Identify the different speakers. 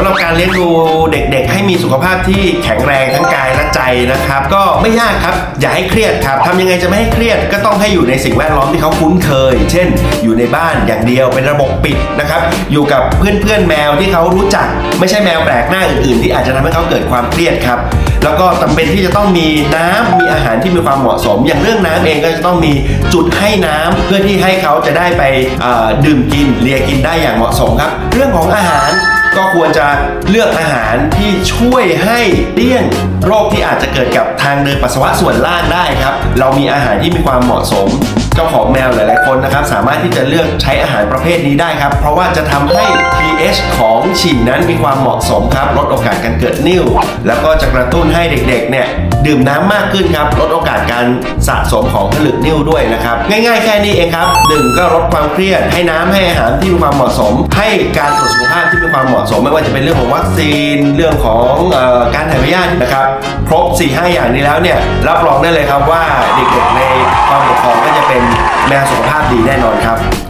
Speaker 1: ำหรับการเลี้ยงดูเด็กๆ ให้มีสุขภาพที่แข็งแรงทั้งกายและใจนะครับ ก็ไม่ยากครับอย่าให้เครียดครับทำยังไงจะไม่ให้เครียดก็ต้องให้อยู่ในสิ่งแวดล้อมที่เขาคุ้นเคย เช่น อยู่ในบ้านอย่างเดียวเป็นระบบปิดนะครับอยู่กับเพื่อนๆแมวที่เขารู้จัก ไม่ใช่แมวแปลกหน้าอื่นๆ ที่อาจจะทำให้เขาเกิดความเครียดครับแล้วก็จำเป็นที่จะต้องมีน้ำมีอาหารที่มีความเหมาะสม อย่างเรื่องน้ำเองก็จะต้องมีจุดให้น้ำเพื่อที่ให้เขาจะได้ไปดื่มกินเลียกินได้อย่างเหมาะสมครับ เรื่องของอาหาร ก็ควรจะเลือกอาหารที่ช่วยให้เลี่ยงโรคที่อาจจะเกิดกับทางเดินปัสสาวะส่วนล่างได้ครับ เรามีอาหารที่มีความเหมาะสม จ้าของแมวหลาย ๆ คนนะครับ สามารถที่จะเลือกใช้อาหารประเภทนี้ได้ครับ เพราะว่าจะทำให้ pH ของฉี่นั้นมีความเหมาะสมครับ ลดโอกาสการเกิดนิ่ว แล้วก็จะกระตุ้นให้เด็ก ๆ เนี่ยดื่มน้ำมากขึ้นครับ ลดโอกาสการสะสมของผลึกนิ่วด้วยนะครับ ง่าย ๆ แค่นี้เองครับหนึ่งก็ลดความเครียด ให้น้ำให้อาหารที่มีความเหมาะสม ให้การตรวจสุขภาพที่มีความเหมาะสม ไม่ว่าจะเป็นเรื่องของวัคซีน เรื่องของออการถ่ายพยาธินะครับ ครบ 4-5 อย่างนี้แล้วเนี่ยรับรองได้เลยครับว่าเด็กๆในความปกครองก็จะเป็นแมวสุขภาพดีแน่นอนครับ